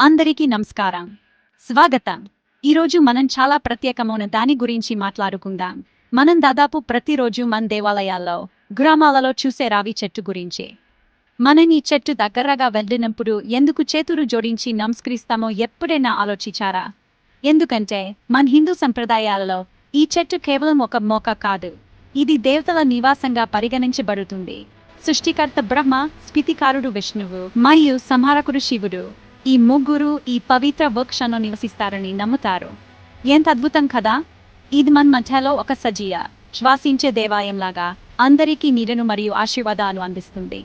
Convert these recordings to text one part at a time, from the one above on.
అందరికీ నమస్కారం. స్వాగతం. ఈరోజు మనం చాలా ప్రత్యేకమైన దాని గురించి మాట్లాడుకుందాం. మనం దాదాపు ప్రతిరోజు మన దేవాలయాల్లో గ్రామాలలో చూసే రావి చెట్టు గురించి. మనం ఈ చెట్టు దగ్గరగా వెళ్ళినప్పుడు ఎందుకు చేతులు జోడించి నమస్కరిస్తామో ఎప్పుడైనా ఆలోచించారా? ఎందుకంటే మన హిందూ సంప్రదాయాలలో ఈ చెట్టు కేవలం ఒక మోక కాదు. ఇది దేవతల నివాసంగా పరిగణించబడుతుంది. సృష్టికర్త బ్రహ్మ స్ఫితికారుడు విష్ణువు మరియు సంహారకుడు శివుడు. ఈ ముగ్గురు ఈ పవిత్ర వృక్షంలో నివసిస్తారని నమ్ముతారు. ఎంత అద్భుతం కదా? ఇది మన మధ్యలో ఒక సజీయ శ్వాసించే దేవాలయంలాగా అందరికీ నీడను మరియు ఆశీర్వాదాలు అందిస్తుంది.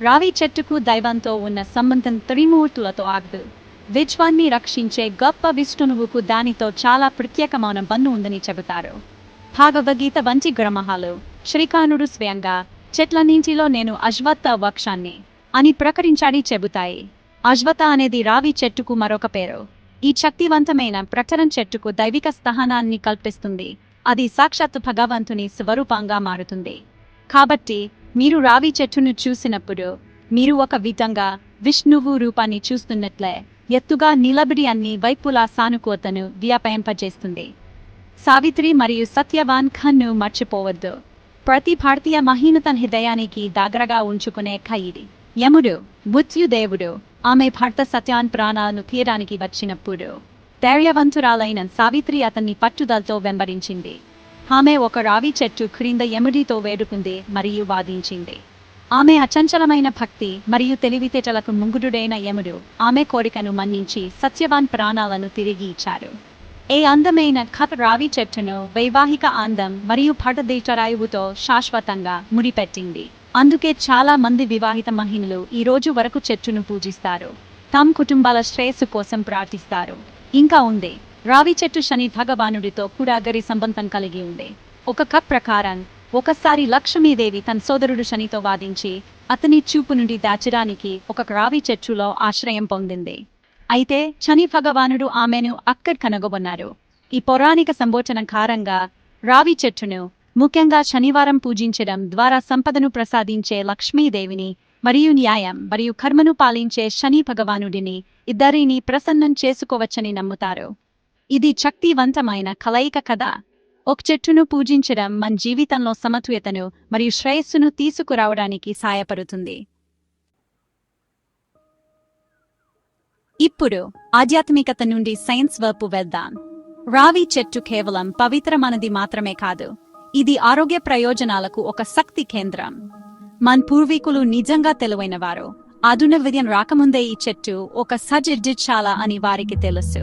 రావి చెట్టుకు దైవంతో ఉన్న సంబంధం త్రిమూర్తులతో ఆగదు. విశ్వాన్ని రక్షించే గొప్ప విష్ణువుకు దానితో చాలా ప్రత్యేకమైన బంధు ఉందని చెబుతారు. భాగవద్గీత వంటి గ్రమహాలు శ్రీకానుడు స్వయంగా చెట్ల చెట్లన్నింటిలో నేను అశ్వత్థ వక్షాన్ని అని ప్రకటించాడి చెబుతాయి. అశ్వత్థ అనేది రావి చెట్టుకు మరొక పేరు. ఈ శక్తివంతమైన ప్రకటన చెట్టుకు దైవిక స్థానాన్ని కల్పిస్తుంది. అది సాక్షాత్ భగవంతుని స్వరూపంగా మారుతుంది. కాబట్టి మీరు రావి చెట్టును చూసినప్పుడు మీరు ఒక విధంగా విష్ణువు రూపాన్ని చూస్తున్నట్లే ఎత్తుగా నిలబడి అన్ని వైపులా సానుకూతను వ్యాపయింపజేస్తుంది సావిత్రి మరియు సత్యవాన్ ఖన్ను మర్చిపోవద్దు. ప్రతి భారతీయ మహీనత హృదయానికి దగ్గరగా ఉంచుకునే ఖైది. యముడు మృత్యుదేవుడు ఆమె భర్త సత్యాన్ ప్రాణాలను తీయడానికి వచ్చినప్పుడు ధైర్యవంతురాలైన సావిత్రి అతన్ని పట్టుదలతో వెంబడించింది. ఆమె ఒక రావి చెట్టు క్రింద యముడితో వేడుకుంది మరియు వాదించింది. ఆమె అచంచలమైన భక్తి మరియు తెలివితేటలకు ముంగుడుడైన యముడు ఆమె కోరికను మన్నించి సత్యవాన్ ప్రాణాలను తిరిగి ఇచ్చారు. ఏ అందమైన కథ రావి చెట్టును వైవాహిక అందం మరియు భటదేటరాయువుతో శాశ్వతంగా ముడిపెట్టింది. అందుకే చాలా మంది వివాహిత మహిళలు ఈ రోజు వరకు చెట్టును పూజిస్తారు. తమ కుటుంబాల శ్రేయస్సు కోసం ప్రార్థిస్తారు. ఇంకా ఉంది రావి చెట్టు శని భగవానుడితో కూడా గరి సంబంధం కలిగి ఉంది. ఒక కప్ ప్రకారం ఒకసారి లక్ష్మీదేవి తన సోదరుడు శనితో వాదించి అతని చూపు నుండి దాచడానికి ఒక రావి చెట్టులో ఆశ్రయం పొందింది. అయితే శని భగవానుడు ఆమెను అక్కడ కనుగొన్నారు. ఈ పౌరాణిక సంబోచన కారంగా రావి చెట్టును ముఖ్యంగా శనివారం పూజించడం ద్వారా సంపదను ప్రసాదించే లక్ష్మీదేవిని మరియు న్యాయం మరియు కర్మను పాలించే శని భగవానుడిని ఇద్దరిని ప్రసన్నం చేసుకోవచ్చని నమ్ముతారు. ఇది శక్తివంతమైన కలయిక కదా ఒక చెట్టును పూజించడం మన జీవితంలో సమతుల్యతను మరియు శ్రేయస్సును తీసుకురావడానికి సహాయపడుతుంది. ఇప్పుడు ఆధ్యాత్మికత నుండి సైన్స్ వైపు వెళ్దాం. రావి చెట్టు కేవలం పవిత్రమైనది మాత్రమే కాదు. ఇది ఆరోగ్య ప్రయోజనాలకు ఒక శక్తి కేంద్రం. మన పూర్వీకులు నిజంగా తెలివైనవారు. ఆధునిక విద్యం రాకముందే ఈ చెట్టు ఒక సజ్జాల అని వారికి తెలుసు.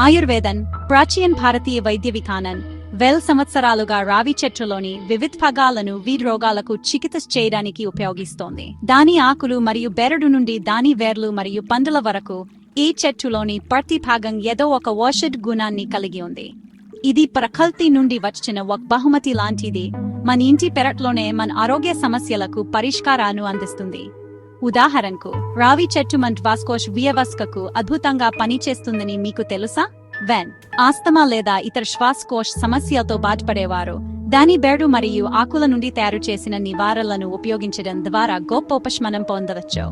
ఆయుర్వేదన్ ప్రాచీన భారతీయ వైద్య విధానం వెల్ సంవత్సరాలుగా రావి చెట్టులోని వివిధ భాగాలను వీరి రోగాలకు చికిత్స చేయడానికి ఉపయోగిస్తోంది. దాని ఆకులు మరియు బెరడు నుండి దాని వేర్లు మరియు పండుల వరకు ఈ చెట్టులోని ప్రతి భాగం ఏదో ఒక ఔషధ గుణాన్ని కలిగి ఉంది. ఇది ప్రకల్తి నుండి వచ్చిన ఒక బహుమతి లాంటిది. మన ఇంటి పెరట్లోనే మన ఆరోగ్య సమస్యలకు పరిష్కారాన్ని అందిస్తుంది. ఉదాహరణకు రావి చెట్టు మన వాస్కోష్ వియవస్కకు అద్భుతంగా పనిచేస్తుందని మీకు తెలుసా? వెన్ ఆస్తమా లేదా ఇతర శ్వాసకోశ సమస్యలతో బాధపడేవారు. దాని బేడు మరియు ఆకుల నుండి తయారు చేసిన నివారణలను ఉపయోగించడం ద్వారా గొప్ప ఉపశమనం పొందవచ్చు.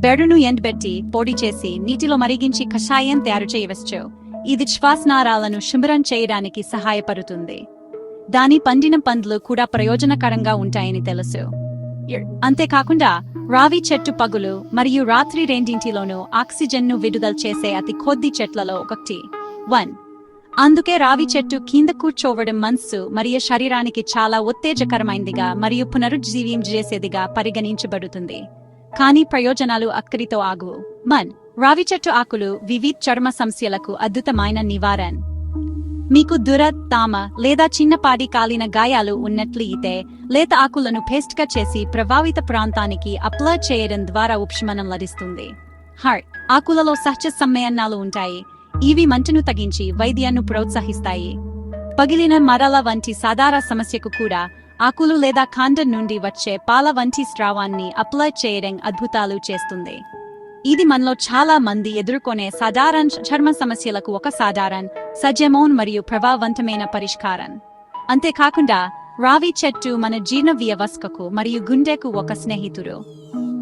బెరడును ఎండబెట్టి పొడి చేసి నీటిలో మరిగించి కషాయం తయారు చేయవచ్చు. ఇది శ్వాసనారాలను శుభ్రం చేయడానికి సహాయపడుతుంది. దాని పండిన పండ్లు కూడా ప్రయోజనకరంగా ఉంటాయని తెలుసు. అంతేకాకుండా రావి చెట్టు పగులు మరియు రాత్రి రెండింటిలోనూ ఆక్సిజన్ను విడుదల చేసే అతి కొద్ది చెట్లలో ఒకటి. వన్. అందుకే రావి చెట్టు కింద కూర్చోవడం మనస్సు మరియు శరీరానికి చాలా ఉత్తేజకరమైనదిగా మరియు పునరుజ్జీవించేసేదిగా పరిగణించబడుతుంది. కానీ ప్రయోజనాలు అక్కడితో ఆగు. మన్ రావి చెట్టు ఆకులు వివిధ చర్మ సమస్యలకు అద్భుతమైన నివారణ. మీకు దుర తామ లేదా చిన్నపాటి కాలిన గాయాలు ఉన్నట్లయితే లేత ఆకులను పేస్ట్గా చేసి ప్రభావిత ప్రాంతానికి అప్లై చేయడం ద్వారా ఉపశమనం లభిస్తుంది. హార్ట్ ఆకులలో సహజ సమ్మేళనాలు ఉంటాయి. ఇవి మంటను తగ్గించి వైద్యాన్ని ప్రోత్సహిస్తాయి. పగిలిన మరల వంటి సాధారణ సమస్యకు కూడా ఆకులు లేదా కాండం నుండి వచ్చే పాల వంటి స్రావాన్ని అప్లై చేయడం అద్భుతాలు చేస్తుంది. ఇది మనలో చాలా మంది ఎదుర్కొనే సాధారణ చర్మ సమస్యలకు ఒక సాధారణ సజమోన్ మరియు ప్రభావవంతమైన పరిష్కారం. అంతేకాకుండా రావి చెట్టు మన జీర్ణ వ్యవస్థకు మరియు గుండెకు ఒక స్నేహితుడు.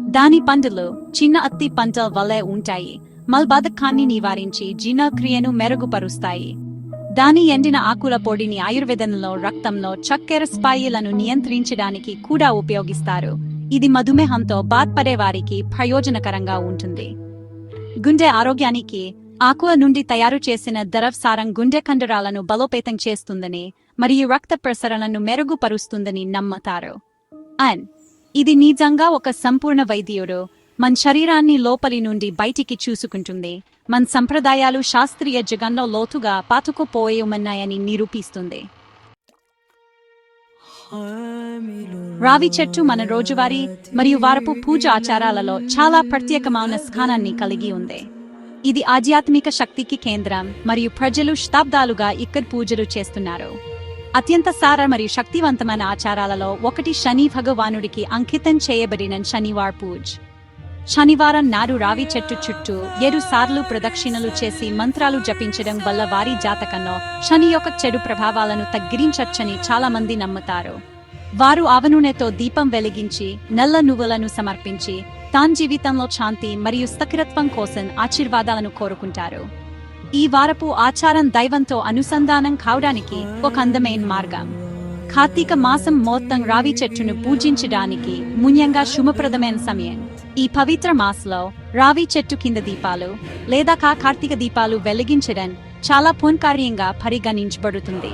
దాని పండులు చిన్న అత్తి పంట వలె ఉంటాయి. మల్బద్ధకాన్ని నివారించి జీర్ణక్రియను మెరుగుపరుస్తాయి. దాని ఎండిన ఆకుల పొడిని ఆయుర్వేదంలో రక్తంలో చక్కెర స్థాయిలను నియంత్రించడానికి కూడా ఉపయోగిస్తారు. ఇది మధుమేహంతో బాధపడే వారికి ప్రయోజనకరంగా ఉంటుంది. గుండె ఆరోగ్యానికి ఆకుల నుండి తయారు చేసిన దరవ్సారం గుండె కండరాలను బలోపేతం చేస్తుందని మరియు రక్త ప్రసరణను మెరుగుపరుస్తుందని నమ్ముతారు. అండ్ ఇది నిజంగా ఒక సంపూర్ణ వైద్యుడు. మన శరీరాన్ని లోపలి నుండి బయటికి చూసుకుంటుంది. మన సంప్రదాయాలు శాస్త్రీయ జగన్లో లోతుగా పాతుకుపోయేమన్నాయని నిరూపిస్తుంది. రావి చెట్టు మన రోజువారీ మరియు వారపు పూజ ఆచారాలలో చాలా ప్రత్యేకమైన స్థానాన్ని కలిగి ఉంది. ఇది ఆధ్యాత్మిక శక్తికి కేంద్రం మరియు ప్రజలు శతాబ్దాలుగా ఇక్కడ పూజలు చేస్తున్నారు. అత్యంత సార మరియు శక్తివంతమైన ఆచారాలలో ఒకటి శని భగవానుడికి అంకితం చేయబడిన శనివార్ పూజ్. శనివారం నాడు రావి చెట్టు చుట్టూ ఏడు సార్లు ప్రదక్షిణలు చేసి మంత్రాలు జపించడం వల్ల వారి జాతకంలో శని యొక్క చెడు ప్రభావాలను తగ్గించచ్చని చాలా మంది నమ్ముతారు. వారు ఆవనూనెతో దీపం వెలిగించి నల్ల నువ్వులను సమర్పించి తాన్ జీవితంలో శాంతి మరియు స్థిరత్వం కోసం ఆశీర్వాదాలను కోరుకుంటారు. ఈ వారపు ఆచారం దైవంతో అనుసంధానం కావడానికి ఒక అందమైన మార్గం. కార్తీక మాసం మొత్తం రావి చెట్టును పూజించడానికి మున్యంగా శుభప్రదమైన సమయం. ఈ పవిత్ర మాస్లో రావి చెట్టు కింద దీపాలు లేదా కా కార్తీక దీపాలు వెలిగించడం చాలా పుణ్యకార్యంగా పరిగణించబడుతుంది.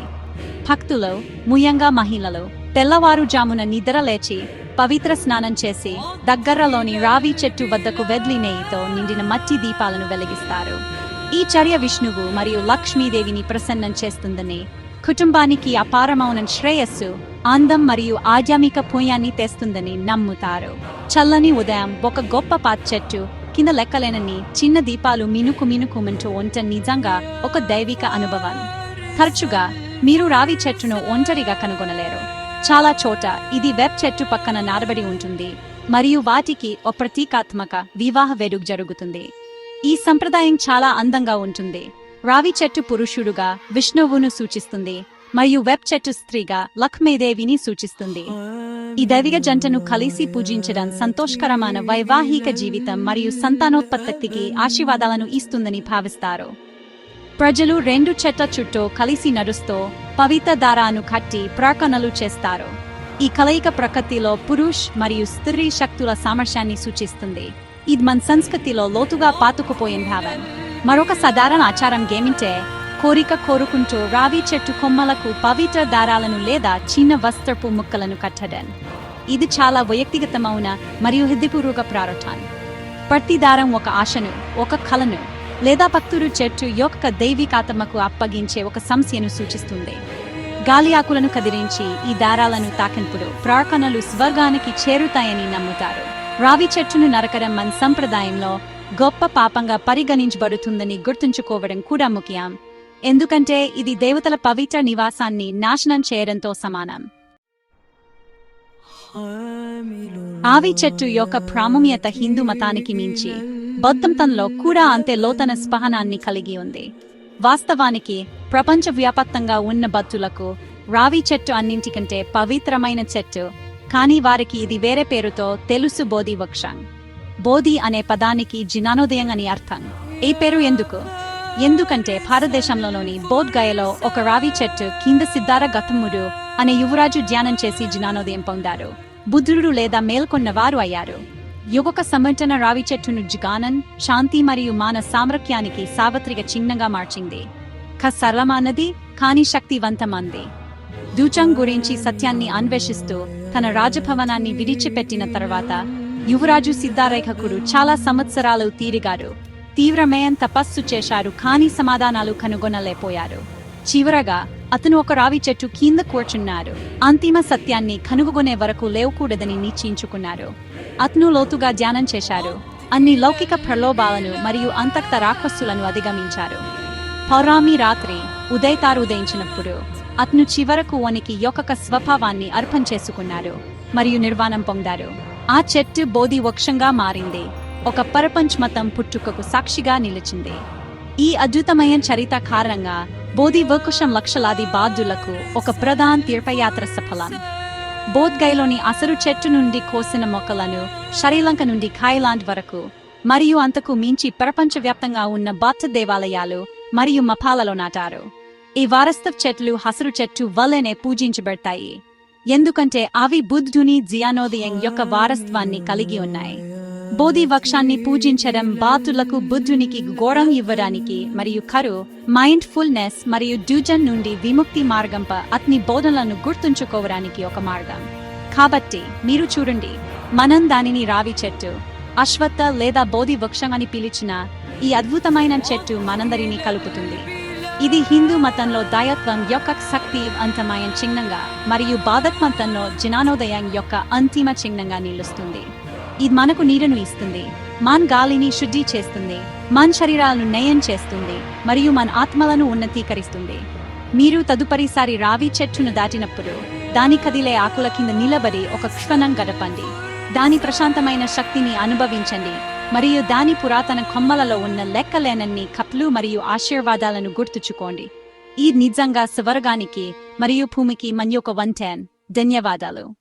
భక్తులు ముయంగా మహిళలు తెల్లవారుజామున నిద్ర లేచి పవిత్ర స్నానం చేసి దగ్గరలోని రావి చెట్టు వద్దకు వెద్లి నెయ్యితో నిండిన మట్టి దీపాలను వెలిగిస్తారు. ఈ చర్య విష్ణువు మరియు లక్ష్మీదేవిని ప్రసన్నం చేస్తుందని కుటుంబానికి అపారమౌన శ్రేయస్సు అందం మరియు ఆధ్యాత్మిక పుణ్యాన్ని తెస్తుందని నమ్ముతారు. చల్లని ఉదయం ఒక గొప్ప పాత చెట్టు కింద లెక్కలేనని చిన్న దీపాలు మినుకు మినుకుమంటూ ఉంట నిజంగా ఒక దైవిక అనుభవం. తరచుగా మీరు రావి చెట్టును ఒంటరిగా కనుగొనలేరు. చాలా చోట ఇది వెబ్ చెట్టు పక్కన నారబడి ఉంటుంది. మరియు వాటికి ఓ ప్రతీకాత్మక వివాహ వేడుక జరుగుతుంది. ఈ సంప్రదాయం చాలా అందంగా ఉంటుంది. రావి చెట్టు పురుషుడుగా విష్ణువును సూచిస్తుంది. మరియు వెబ్ చెట్టు స్త్రీగా లక్ష్మీదేవిని సూచిస్తుంది. ఈ దైవిక జంటను కలిసి పూజించడం సంతోషకరమైన వైవాహిక జీవితం మరియు సంతానోత్పత్తికి ఆశీర్వాదాలను ఇస్తుందని భావిస్తారు. ప్రజలు రెండు చెట్ల చుట్టూ కలిసి నడుస్తూ పవిత్ర దారాను కట్టి ప్రార్థనలు చేస్తారు. ఈ కలయిక ప్రకృతిలో పురుష్ మరియు స్త్రీ శక్తుల సామర్థ్యాన్ని సూచిస్తుంది. ఇది మన సంస్కృతిలో లోతుగా పాతుకుపోయిన భావం. మరొక సాధారణ ఆచారం ఏమింటే కోరిక కోరుకుంటూ రావి చెట్టు కొమ్మలకు పవిత్ర దారాలను లేదా చిన్న వస్త్రపు ముక్కలను కట్టడం. ఇది చాలా వ్యక్తిగతమైన మరియు హృదయపూర్వక ప్రారంభం. ప్రతి దారం ఒక ఆశను ఒక కలను లేదా భక్తుడు చెట్టు యొక్క దైవికాత్మకు అప్పగించే ఒక సంస్యను సూచిస్తుంది. గాలి ఆకులను కదిలించి ఈ దారాలను తాకినప్పుడు ప్రార్థనలు స్వర్గానికి చేరుతాయని నమ్ముతారు. రావి చెట్టును నరకడం మన సంప్రదాయంలో గొప్ప పాపంగా పరిగణించబడుతుందని గుర్తుంచుకోవడం కూడా ముఖ్యం. ఎందుకంటే ఇది దేవతల పవిత్ర నివాసాన్ని నాశనం చేయడంతో సమానం. ఆవి చెట్టు యొక్క ప్రాముఖ్యత హిందూ మతానికి మించి బౌద్ధంతంలో కూడా అంతే లోతన స్పహనాన్ని కలిగి ఉంది. వాస్తవానికి ప్రపంచవ్యాప్తంగా ఉన్న భక్తులకు రావి చెట్టు అన్నింటికంటే పవిత్రమైన చెట్టు కానీ వారికి ఇది వేరే పేరుతో తెలుసు బోధి వృక్షం బోధి అనే పదానికి జినానోదయం అని అర్థం. ఈ పేరు ఎందుకు? ఎందుకంటే భారతదేశంలోని బోధ్గయలో ఒక రావి చెట్టు కింద సిద్ధార గతముడు అనే యువరాజు ధ్యానం చేసి జ్ఞానోదయం పొందారు. బుద్ధుడు లేదా మేల్కొన్న వారు అయ్యారు. యువక సంబంధన రావి చెట్టును జ్ఞానం శాంతి మరియు మాన సామర్థ్యానికి సార్వత్రిక చిహ్నంగా మార్చింది. క సరళమానది కానీ శక్తివంతమంది దూచంగ్ గురించి సత్యాన్ని అన్వేషిస్తూ తన రాజభవనాన్ని విడిచిపెట్టిన తర్వాత యువరాజు సిద్ధారేఖకుడు చాలా సంవత్సరాలు తీరిగారు. తీవ్రమైన తపస్సు చేశారు కానీ సమాధానాలు కనుగొనలేపోయారు చివరగా అతను ఒక రావి చెట్టు కింద కూర్చున్నారు. అంతిమ సత్యాన్ని కనుగొనే వరకు లేవకూడదని నిశ్చయించుకున్నారు. అతను లోతుగా ధ్యానం చేశారు. అన్ని లౌకిక ప్రలోభాలను మరియు అంతక్త రాక్షసులను అధిగమించారు. పౌరామి రాత్రి ఉదయతారు ఉదయించినప్పుడు అతను చివరకు వనికి యొక్క స్వభావాన్ని అర్పణ చేసుకున్నారు మరియు నిర్వాణం పొందారు. ఆ చెట్టు బోధి వృక్షంగా మారింది. ఒక పరపంచ్ మతం పుట్టుకకు సాక్షిగా నిలిచింది. ఈ అద్భుతమైన చరిత కారణంగా బోధి వకుశం లక్షలాది బాధ్యులకు ఒక ప్రధాన తీర్థయాత్ర సఫలం. బోధ్గైలోని అసరు చెట్టు నుండి కోసిన మొక్కలను శ్రీలంక నుండి థాయిలాండ్ వరకు మరియు అంతకు మించి ప్రపంచవ్యాప్తంగా ఉన్న బౌద్ధ దేవాలయాలు మరియు మపాలలో నాటారు. ఈ వారస్తవ చెట్లు హసరు చెట్టు వల్లనే పూజించబడతాయి. ఎందుకంటే అవి బుద్ధుని జియానోదయం యొక్క వారసత్వాన్ని కలిగి ఉన్నాయి. బోధి వక్షాన్ని పూజించడం బాతులకు బుద్ధునికి గౌరవం ఇవ్వడానికి మరియు కరు మైండ్ ఫుల్నెస్ మరియు డ్యూజన్ నుండి విముక్తి మార్గంపై అతని బోధనలను గుర్తుంచుకోవడానికి ఒక మార్గం. కాబట్టి మీరు చూడండి మనం దానిని రావి చెట్టు అశ్వత్థ లేదా బోధి వృక్షం అని పిలిచిన ఈ అద్భుతమైన చెట్టు మనందరినీ కలుపుతుంది. ఇది హిందూ మతంలో దయత్వం యొక్క శక్తి అంతమైన చిహ్నంగా మరియు బాధక్ మతంలో యొక్క అంతిమ చిహ్నంగా నిలుస్తుంది. ఇది మనకు నీరును ఇస్తుంది. మన గాలిని శుద్ధి చేస్తుంది. మన శరీరాలను నయం చేస్తుంది. మరియు మన ఆత్మలను ఉన్నతీకరిస్తుంది. మీరు తదుపరిసారి రావి చెట్టును దాటినప్పుడు దాని కదిలే ఆకుల కింద నిలబడి ఒక క్షణం గడపండి. దాని ప్రశాంతమైన శక్తిని అనుభవించండి. మరియు దాని పురాతన కొమ్మలలో ఉన్న లెక్కలేనన్ని కప్లు మరియు ఆశీర్వాదాలను గుర్తుచుకోండి. ఈ నిజంగా స్వర్గానికి మరియు భూమికి మన్ యొక్క వంటెన్ ధన్యవాదాలు.